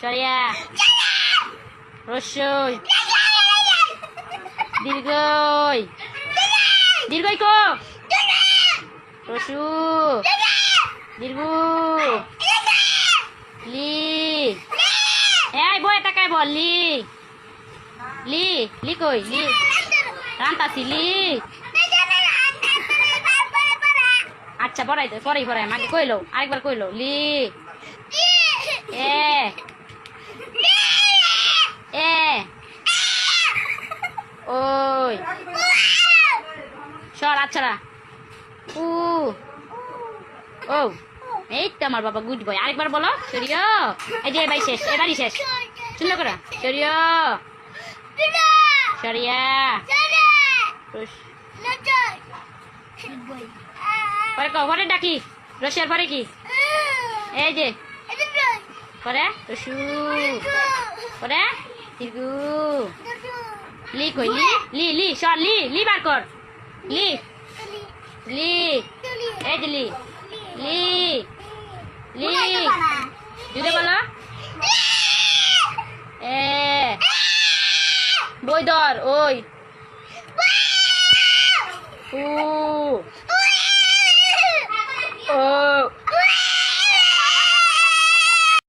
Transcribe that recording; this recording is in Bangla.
সরিয়া। রসই দীর্ঘই। দীর্ঘই কো রসু দীর্ঘ। লি এই বই তাকায় বল লি লি লি কই লি রান্তাছি লি আচ্ছা পড়াই দে, পরেই পড়াই, মাকে কইলো, আরেকবার কইলো লি এ। সর আচ্ছা উ। ও। এই তো আমার বাবা গুড বয় আরেকবার বলো সরিয় এই যে, এবারই শেষ এবারই শেষ। সুন্দর করে। সরিয় সরিয়া পরে কো পরে ডাকি? রসিয়ার পরে কি? এই যে। পরে? রসু। পরে? লি কই? লি লি লি, সর, লি লি বার কর। লি। লি। এই যে লি। লি। লি। জুড়ে বলো। এ। বই ধর ওই।